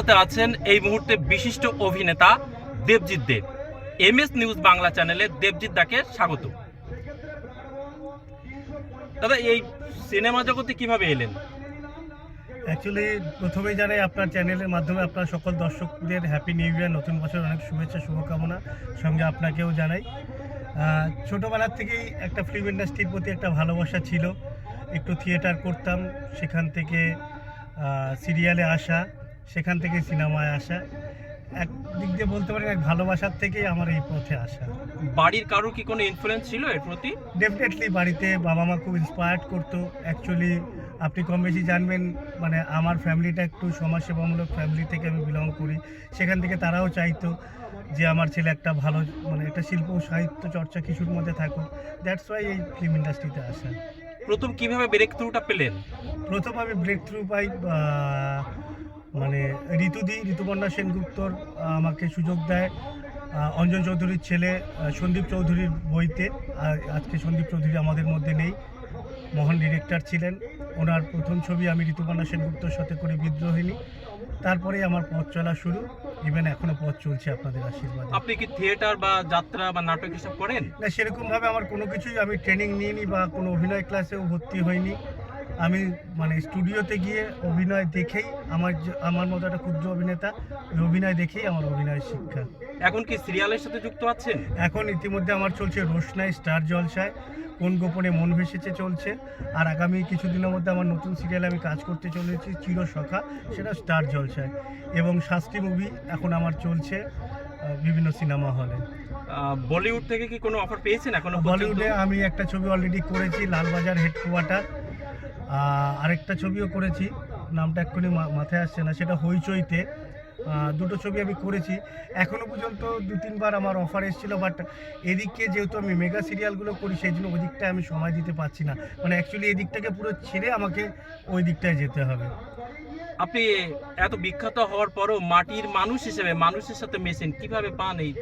সাথে আছেন এই মুহূর্তে বিশিষ্ট অভিনেতা Debjit Dev M S news Bangla চ্যানেলে দেবজিৎ দাকে স্বাগত। দাদা, এই সিনেমা জগতে কীভাবে এলেন? অ্যাকচুয়ালি প্রথমেই জানাই, আপনার চ্যানেলের মাধ্যমে আপনার সকল দর্শকদের হ্যাপি নিউ ইয়ার নতুন বছর অনেক শুভেচ্ছা, শুভকামনা সঙ্গে আপনাকেও জানাই। ছোটোবেলার থেকেই একটা ফিল্ম ইন্ডাস্ট্রির প্রতি একটা ভালোবাসা ছিল। একটু থিয়েটার করতাম, সেখান থেকে সিরিয়ালে আসা। সেখান থেকে সিনেমায় আসা। এক দিক দিয়ে বলতে পারেন এক ভালোবাসার থেকেই আমার এই পথে আসা। বাড়ির কারোর কি কোনো ইনফ্লুয়েন্স ছিল এর প্রতি? ডেফিনেটলি বাড়িতে বাবা মা খুব ইন্সপায়ার্ড করতো। অ্যাকচুয়ালি আপনি কম বেশি জানবেন মানে আমার ফ্যামিলিটা একটু সমাজসেবামূলক ফ্যামিলি থেকে আমি বিলং করি। সেখান থেকে তারাও চাইতো যে আমার ছেলে একটা ভালো মানে একটা শিল্প সাহিত্য চর্চা কিছুর মধ্যে থাকুক। দ্যাটস ওয়াই এই ফিল্ম ইন্ডাস্ট্রিতে আসা। প্রথম কীভাবে ব্রেক থ্রুটা পেলেন? প্রথম আমি ব্রেক থ্রু পাই মানে ঋতুদি ঋতুপর্ণা সেনগুপ্তর আমাকে সুযোগ দেয়। অঞ্জন চৌধুরীর ছেলে সন্দীপ চৌধুরীর বইতে। আজকে সন্দীপ চৌধুরী আমাদের মধ্যে নেই। মহান ডিরেক্টর ছিলেন। ওনার প্রথম ছবি আমি ঋতুপর্ণা সেনগুপ্তর সাথে করে বিদ্রোহিনী তারপরেই আমার পথ চলা শুরু। ইভেন এখনও পথ চলছে আপনাদের আশীর্বাদ। আপনি কি থিয়েটার বা যাত্রা বা নাটক এসব করেন? না সেরকমভাবে আমার কোনো কিছুই আমি ট্রেনিং নিইনি বা কোনো অভিনয় ক্লাসেও ভর্তি হইনি। আমি মানে স্টুডিওতে গিয়ে অভিনয় দেখেই আমার আমার মতো একটা ক্ষুদ্র অভিনেতা ওই অভিনয় দেখেই আমার অভিনয় শিক্ষা। এখন কি সিরিয়ালের সাথে যুক্ত আছেন? এখন ইতিমধ্যে আমার চলছে রোশনাই স্টার জলসায় কোন গোপনে মন ভেসেছে চলছে আর আগামী কিছুদিনের মধ্যে আমার নতুন সিরিয়ালে আমি কাজ করতে চলেছি চির সখা সেটা স্টার জলসায়। এবং শাস্তি মুভি এখন আমার চলছে বিভিন্ন সিনেমা হলে। বলিউড থেকে কি কোনো অফার পেয়েছেন এখনও বলিউডে আমি একটা ছবি অলরেডি করেছি লালবাজার হেডকোয়ার্টার। আরেকটা ছবিও করেছি, নামটা এক্ষুনি মাথায় আসছে না, সেটা হইচইতে। দুটো ছবি আমি করেছি। এখনও পর্যন্ত দু তিনবার আমার অফার এসেছিল বাট এদিকে যেহেতু আমি মেগা সিরিয়ালগুলো করি, সেই জন্য ওই দিকটায় আমি সময় দিতে পারছি না। মানে অ্যাকচুয়ালি এই দিকটাকে পুরো ছেড়ে আমাকে ওই দিকটায় যেতে হবে। আপনি এত বিখ্যাত হওয়ার পরও মাটির মানুষ হিসেবে, মানুষের সাথে মেশেন, কীভাবে পান এই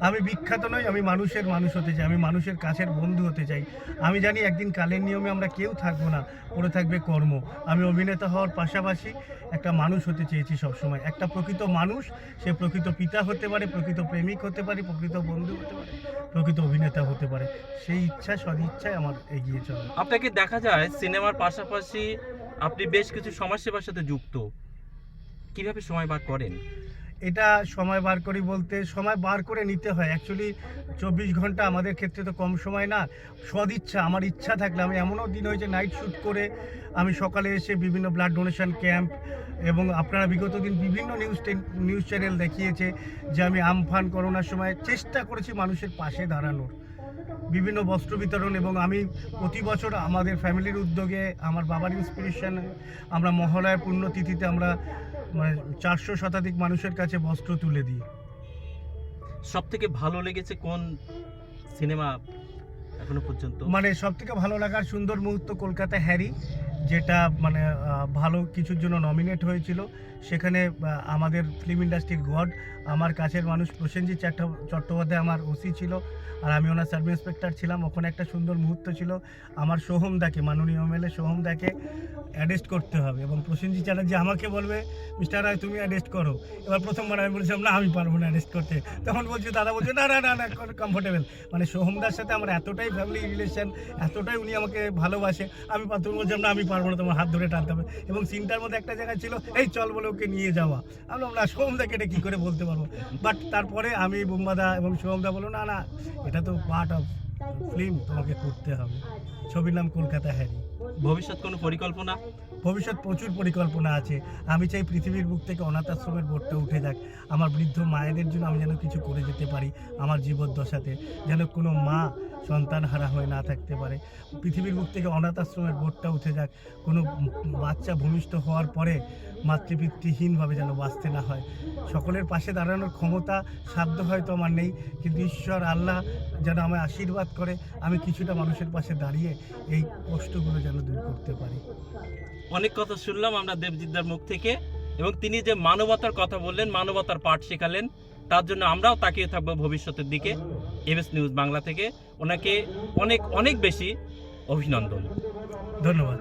আমি বিখ্যাত নই, আমি মানুষের মানুষ হতে চাই, আমি মানুষের কাছের বন্ধু হতে চাই। আমি জানি একদিন কালের নিয়মে আমরা কেউ থাকব না, পড়ে থাকবে কর্ম। আমি অভিনেতা হওয়ার পাশাপাশি একটা মানুষ হতে চেয়েছি সবসময়। একটা প্রকৃত মানুষ, সে প্রকৃত পিতা হতে পারে, প্রকৃত প্রেমিক হতে পারে, প্রকৃত বন্ধু হতে পারে, প্রকৃত অভিনেতা হতে পারে। সেই ইচ্ছা, সদিচ্ছায় আমার এগিয়ে চলে। আপনাকে দেখা যায়, সিনেমার পাশাপাশি আপনি বেশ কিছু সমাজসেবার সাথে যুক্ত। কীভাবে সময় বার করেন? এটা সময় বার করি বলতে, সময় বার করে নিতে হয়। অ্যাকচুয়ালি চব্বিশ ঘণ্টা আমাদের ক্ষেত্রে তো কম সময় না। সদিচ্ছা, আমার ইচ্ছা থাকলে। আমি এমনও দিন হয়েছে নাইট শ্যুট করে আমি সকালে এসে বিভিন্ন ব্লাড ডোনেশন ক্যাম্প এবং আপনারা বিগত দিন বিভিন্ন নিউজ নিউজ চ্যানেল দেখিয়েছে যে আমি আমফান করোনার সময় চেষ্টা করেছি মানুষের পাশে দাঁড়ানোর। বিভিন্ন বস্ত্র বিতরণ এবং আমি প্রতি বছর আমাদের ফ্যামিলির উদ্যোগে, আমার বাবার ইন্সপিরেশন আমরা মহালয়ার পুণ্যতিথিতে আমরা মানে চারশো শতাধিক মানুষের কাছে বস্ত্র তুলে দিয়ে সব থেকে ভালো লেগেছে কোন সিনেমা এখনও পর্যন্ত? মানে সব থেকে ভালো লাগার সুন্দর মুহূর্ত কলকাতা হ্যারি যেটা মানে ভালো কিছুর জন্য নমিনেট হয়েছিল। সেখানে আমাদের ফিল্ম ইন্ডাস্ট্রির গড, আমার কাছের মানুষ প্রসেনজিৎ চট্টো- চট্টোপাধ্যায় আমার ওসি ছিল, আর আমি ওনার সাব ইন্সপেক্টর ছিলাম। ওখানে একটা সুন্দর মুহূর্ত ছিল, আমার সোহম দাকে, মাননীয় এমএলএ সোহম দাকে অ্যারেস্ট করতে হবে এবং প্রসেনজিৎ চ্যাটার্জি আমাকে বলবে, মিস্টার রায়, তুমি অ্যারেস্ট করো। এবার প্রথমবার আমি বলছিলাম, না, আমি পারব না অ্যারেস্ট করতে। তখন বলছে, দাদা বলছে, না না না না কমফোর্টেবল মানে সোহমদার সাথে আমার এতটাই ফ্যামিলি রিলেশন এতটাই উনি আমাকে ভালোবাসে, আমি প্রথম বলছিলাম না, আমি পারব না, তোমার হাত ধরে টানতে হবে। এবং সিনটার মধ্যে একটা জায়গা ছিল, এই, চল, বলে ওকে নিয়ে যাওয়া। আমি বললাম না সোহমদাকে এটা কী করে বলতে পারব? বাট তারপরে আমি বুম্বাদা এবং সোহমদা বলো না না এটা তো পার্ট অফ ফিল্ম তোমাকে করতে হবে। ছবির নাম কলকাতা হ্যারি। ভবিষ্যৎ কোনো পরিকল্পনা? ভবিষ্যৎ প্রচুর পরিকল্পনা আছে। আমি চাই পৃথিবীর বুক থেকে অনাথ আশ্রমের বোর্ডটা উঠে যাক। আমার বৃদ্ধ মায়েদের জন্য আমি যেন কিছু করে যেতে পারি আমার জীবদ্দশাতে। যেন কোনো মা সন্তান হারা হয়ে না থাকতে পারে। পৃথিবীর বুক থেকে অনাথ আশ্রমের বোর্ডটা উঠে যাক। কোনো বাচ্চা ভূমিষ্ঠ হওয়ার পরে মাতৃপিতৃহীনভাবে যেন বাঁচতে না হয়। সকলের পাশে দাঁড়ানোর ক্ষমতা, সাধ্য হয়তো আমার নেই। কিন্তু ঈশ্বর, আল্লাহ যেন আমায় আশীর্বাদ করে, আমি কিছুটা মানুষের পাশে দাঁড়িয়ে এই কষ্টগুলো যেন দূর করতে পারি। অনেক কথা শুনলাম আমরা দেবজিৎদার মুখ থেকে। এবং তিনি যে মানবতার কথা বললেন, মানবতার পাঠ শেখালেন তার জন্য আমরাও তাকিয়ে থাকব ভবিষ্যতের দিকে, এমএস নিউজ বাংলা থেকে। ওনাকে অনেক অনেক বেশি অভিনন্দন। ধন্যবাদ।